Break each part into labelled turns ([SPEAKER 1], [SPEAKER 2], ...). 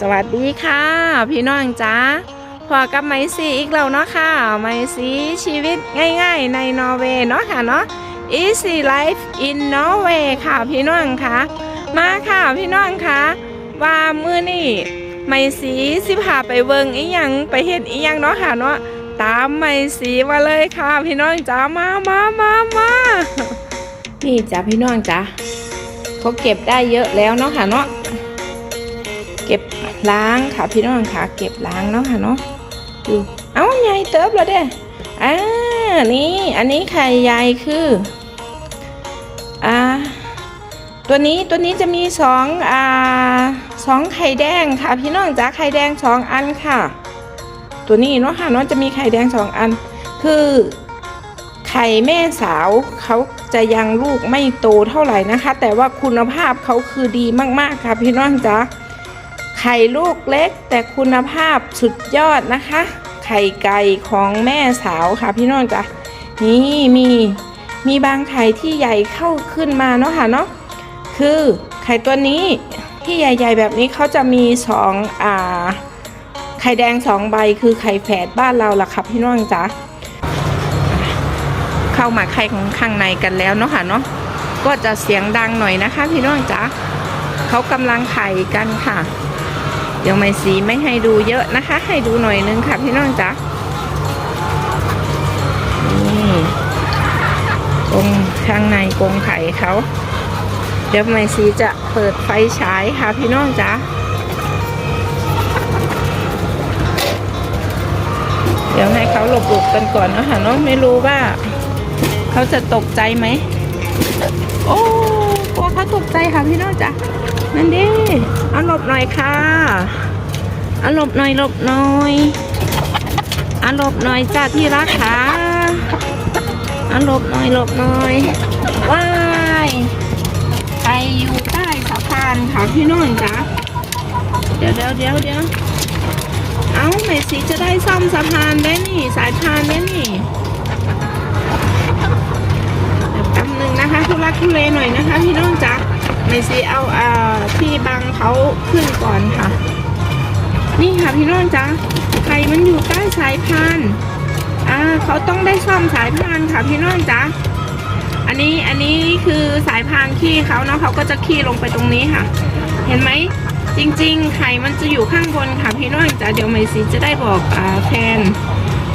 [SPEAKER 1] สวัสดีค่ะ พี่น้องจ้าพอกับไมซีอีกแล้วเนาะค่ะ ไมซีชีวิตง่ายๆในนอร์เวย์เนาะค่ะเนาะ Easy Life in Norway ค่ะพี่น้องค่ะมาค่ะพี่น้องค่ะว่ามือนี่ไมซีสิพาไปเวิงอีหยังไปเฮ็ดอีหยังเนาะค่ะเนาะตามไมซีมาเลยค่ะ พี่น้องจ้ามามามามานี่จ้าพี่น้องจ้าเขาเก็บได้เยอะแล้วเนาะค่ะเนาะ ล้างค่ะพี่น้องค่ะเก็บล้างเนาะค่ะเนาะดูเอ้าใหญ่เติบแล้วเด้อ่านี่อันนี้ไข่ใหญ่คืออ่าตัวนี้ตัวนี้จะมีสองอ่าสองไข่แดงค่ะ พี่น้องจ้าไข่แดงสองอันค่ะ ตัวนี้เนาะค่ะเนาะจะมีไข่แดงสองอัน คือไข่แม่สาวเขาจะยังลูกไม่โตเท่าไหร่นะคะ แต่ว่าคุณภาพเขาคือดีมากๆค่ะพี่น้องจ้า ไข่ลูกเล็กแต่คุณภาพสุดยอดนะคะ ไข่ไก่ของแม่สาวค่ะพี่น้องจ้ะนี่มีมีบางไข่ที่ใหญ่เข้าขึ้นมาเนาะค่ะเนาะคือไข่ตัวนี้ที่ใหญ่ ๆ แบบนี้เขาจะมีสองอ่าไข่แดงสองใบคือไข่แฝดบ้านเราล่ะครับพี่น้องจ้ะเข้ามาไข่ของข้างในกันแล้วเนาะค่ะเนาะก็จะเสียงดังหน่อยนะคะพี่น้องจ้ะเขากำลังไข่กันค่ะ ยวไม่สีไม่ให้ดูเยอะนะคะ ให้ดูหน่อยนึงค่ะพี่น้องจ๊ะนี่กรงข้างในกรงไข่เขาเดี๋ยวไม่สีจะเปิดไฟฉายค่ะพี่น้องจ๊ะเดี๋ยวให้เขาหลบๆกันก่อนเนาะค่ะเนาะไม่รู้ว่าเขาจะตกใจไหมโอ้กลัวเขาตกใจค่ะพี่น้องจ๊ะ นั่นดิเอาหลบหน่อยค่ะเอาหลบหน่อยหลบหน่อยเอาหลบหน่อยจ้าที่รักค่ะเอาหลบหน่อยหลบหน่อยว้ายไปอยู่ใต้สะพานค่ะพี่น้องจ้าเดี๋ยวเดี๋ยวเดี๋ยวเดี๋ยวเอาไหนสิจะได้ซ่อมสะพานได้นี่ สายพานได้นี่เดี๋ยวแป๊บนึงนะคะทุลักทุเลหน่อยนะคะพี่น้องจ้า ไม่ซีเอาอ่าที่บังเขาขึ้นก่อนค่ะ นี่ค่ะพี่น้องจ๊ะไข่มันอยู่ใต้สายพานอ่าเขาต้องได้ซ่อมสายพานค่ะพี่น้องจ๊ะอันนี้อันนี้คือสายพานขี้เขาเนาะเขาก็จะขี้ลงไปตรงนี้ค่ะ เห็นไหมจริงๆ ไข่มันจะอยู่ข้างบนค่ะพี่น้องจ๊ะเดี๋ยวไมซีจะได้บอกอ่าแฟน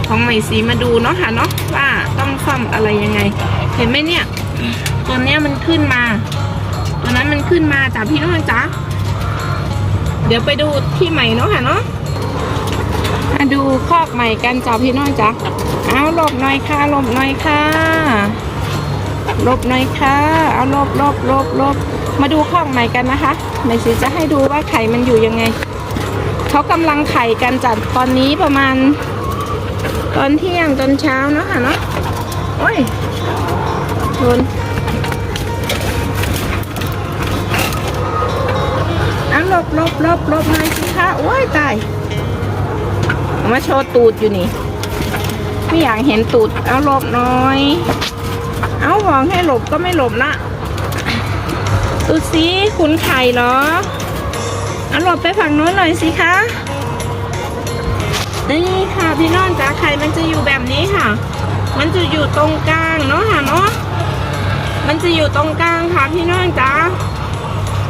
[SPEAKER 1] ของไม่ซีมาดูเนาะค่ะเนาะว่าต้องซ่อมอะไรยังไง เห็นไหมเนี่ย ตัวเนี้ยมันขึ้นมา นั้นมันขึ้นมาจ้ะพี่น้องจ๊ะเดี๋ยวไปดูที่ใหม่เนาะค่ะเนาะมาดูคอกใหม่กันจ้ะพี่น้องจ๊ะเอาหลบหน่อยค่ะหลบหน่อยค่ะหลบหน่อยค่ะ เอาหลบหลบหลบหลบมาดูคอกใหม่กันนะคะในสีจะให้ดูว่าไข่มันอยู่ยังไงเขากำลังไข่กันจัดตอนนี้ประมาณ ตอนเที่ยงตอนเช้าเนาะค่ะเนาะโอ้ยชน หลบหลบหลบหลบหน่อยสิคะโอ้ยตายมาโชว์ตูดอยู่นี่ ไม่อยากเห็นตูด เอาหลบหน่อย เอาหวองให้หลบก็ไม่หลบละดูสิคุณไข่เหรอเอาหลบไปฝั่งโน้นหน่อยสิคะนี่ค่ะพี่น้องจ๋าไข่มันจะอยู่แบบนี้ค่ะ มันจะอยู่ตรงกลางเนาะค่ะเนาะมันจะอยู่ตรงกลางค่ะพี่น้องจ๋า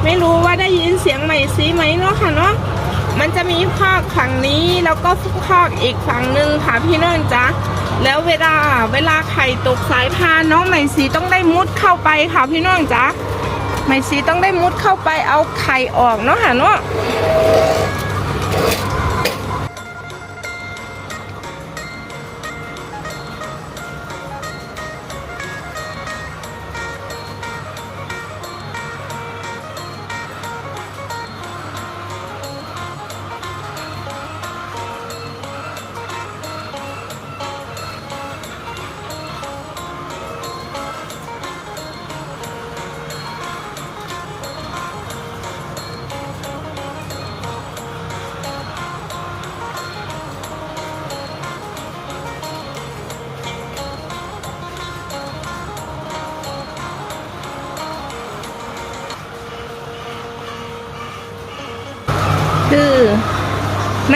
[SPEAKER 1] ไม่รู้ว่าได้ยินเสียงใหม่ซีไหมเนาะค่ะเนาะมันจะมีคอกฝั่งนี้แล้วก็คอกอีกฝั่งหนึ่งค่ะพี่น้องจ๊ะแล้วเวลาเวลาไข่ตกสายพานน้องใหม่ซีต้องได้มุดเข้าไปค่ะพี่น้องจ๊ะใหม่ซีต้องได้มุดเข้าไปเอาไข่ออกเนาะค่ะเนาะ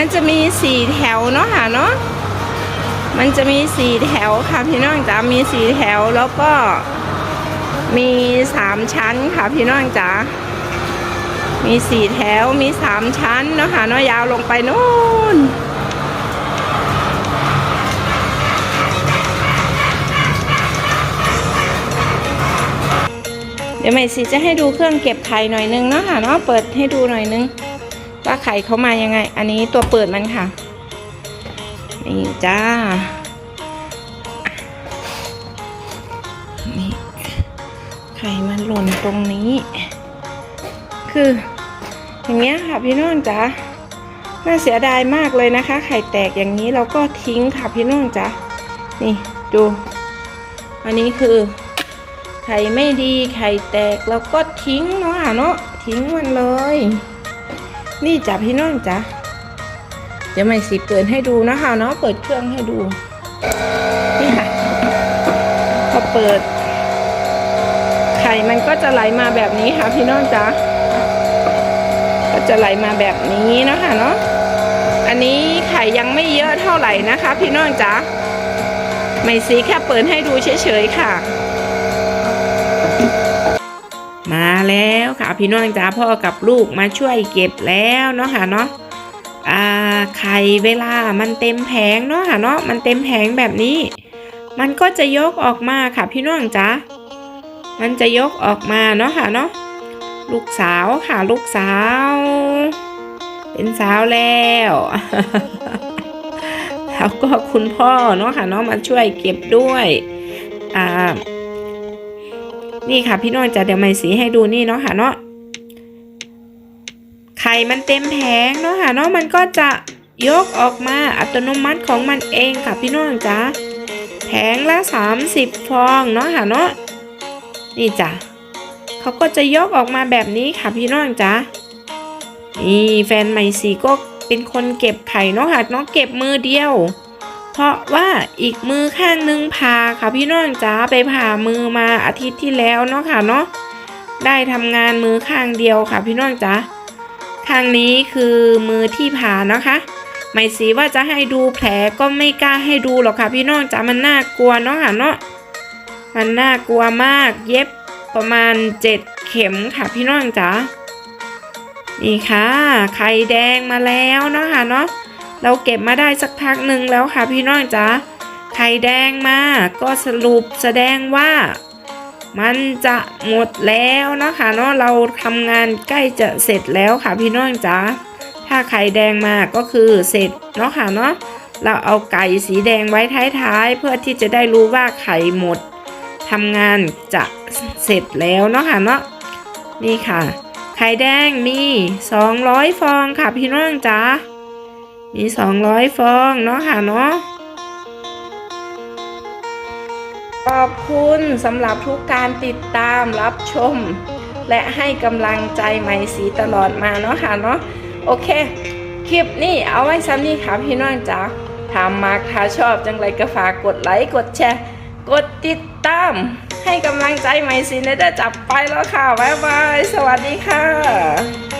[SPEAKER 1] มันจะมีสี่แถวเนาะค่ะเนาะมันจะมีสี่แถวค่ะพี่น้องจ๋ามีสี่แถวแล้วก็มีสามชั้นค่ะพี่น้องจ๋ามีสี่แถวมีสามชั้นเนาะค่ะเนาะยาวลงไปนู่นเดี๋ยวใหม่สิจะให้ดูเครื่องเก็บไข่หน่อยนึงเนาะค่ะเนาะเปิดให้ดูหน่อยนึง ว่าไข่เขามายังไง อันนี้ตัวเปิดมันค่ะ นี่จ้า นี่ ไข่มันหล่นตรงนี้ คือ อย่างเงี้ยค่ะพี่น้องจ๋าน่าเสียดายมากเลยนะคะ ไข่แตกอย่างนี้เราก็ทิ้งค่ะพี่น้องจ๋านี่ดู อันนี้คือ ไข่ไม่ดีไข่แตกเราก็ทิ้งเนาะเนาะทิ้งมันเลย นี่จ้ะพี่น้องจ้ะเดี๋ยวใหม่สิเปิดให้ดูนะคะเนาะเปิดเครื่องให้ดู นี่ค่ะพอเปิด ไข่มันก็จะไหลมาแบบนี้ค่ะ พี่น้องจ้ะก็จะไหลมาแบบนี้นะค่ะเนาะอันนี้ไข่ยังไม่เยอะเท่าไหร่นะคะ พี่น้องจ้ะไม่สีแค่เปิดให้ดูเฉยๆค่ะ มาแล้วค่ะพี่น้องจ๋าพ่อกับลูกมาช่วยเก็บแล้วเนาะค่ะเนาะอ่าไข่เวลามันเต็มแผงเนาะค่ะเนาะมันเต็มแผงแบบนี้ มันก็จะยกออกมาค่ะพี่น้องจ๋ามันจะยกออกมาเนาะค่ะเนาะลูกสาวค่ะลูกสาว เป็นสาวแล้วแล้วก็คุณพ่อเนาะค่ะเนาะมาช่วยเก็บด้วยอ่า นี่ค่ะพี่น้องจะเดี๋ยวไม่สีให้ดูนี่เนาะค่ะเนาะไข่มันเต็มแผงเนาะค่ะเนาะมันก็จะยกออกมาอัตโนมัติของมันเองค่ะพี่น้องจ้าแผงละ 30 ฟองเนาะค่ะเนาะนี่จ้ะเขาก็จะยกออกมาแบบนี้ค่ะพี่น้องจ้านี่แฟนใหม่สีก็เป็นคนเก็บไข่เนาะค่ะเนาะเก็บมือเดียว เพราะว่าอีกมือข้างนึงผ่าค่ะพี่น้องจ๋าไปผ่ามือมาอาทิตย์ที่แล้วเนาะค่ะเนาะได้ทำงานมือข้างเดียวค่ะพี่น้องจ๋าข้างนี้คือมือที่ผ่านะคะไม่สีว่าจะให้ดูแผลก็ไม่กล้าให้ดูหรอกค่ะพี่น้องจ๋ามันน่ากลัวเนาะค่ะเนาะมันน่ากลัวมากเย็บประมาณเจ็ดเข็มค่ะพี่น้องจ๋านี่ค่ะไข่แดงมาแล้วเนาะค่ะเนาะ เราเก็บมาได้สักพักหนึ่งแล้วค่ะพี่น้องจ๋าไข่แดงมาก็สรุปแสดงว่า มันจะหมดแล้วนะคะเนาะเราทำงานใกล้จะเสร็จแล้วค่ะพี่น้องจ๋าถ้าไข่แดงมาก็คือเสร็จเนาะค่ะเนาะเราเอาไก่สีแดงไว้ท้ายๆ เพื่อที่จะได้รู้ว่าไข่หมดทำงานจะเสร็จแล้วเนาะค่ะเนาะนี่ค่ะ ไข่แดงมี 200 ฟองค่ะพี่น้องจ๋า มีสองร้อยฟองเนาะค่ะเนาะขอบคุณสำหรับทุกการติดตามรับชม และให้กำลังใจไหมสีตลอดมาเนาะค่ะเนาะโอเค คลิปนี้เอาไว้ซ้ำนี้ค่ะพี่น้องจ๋าถามากถ้าชอบจังไรก็ฝากกดไลค์กดแชร์ กดติดตาม ให้กำลังใจไหมสีในได้จับไปแล้วค่ะบ๊ายบาย สวัสดีค่ะ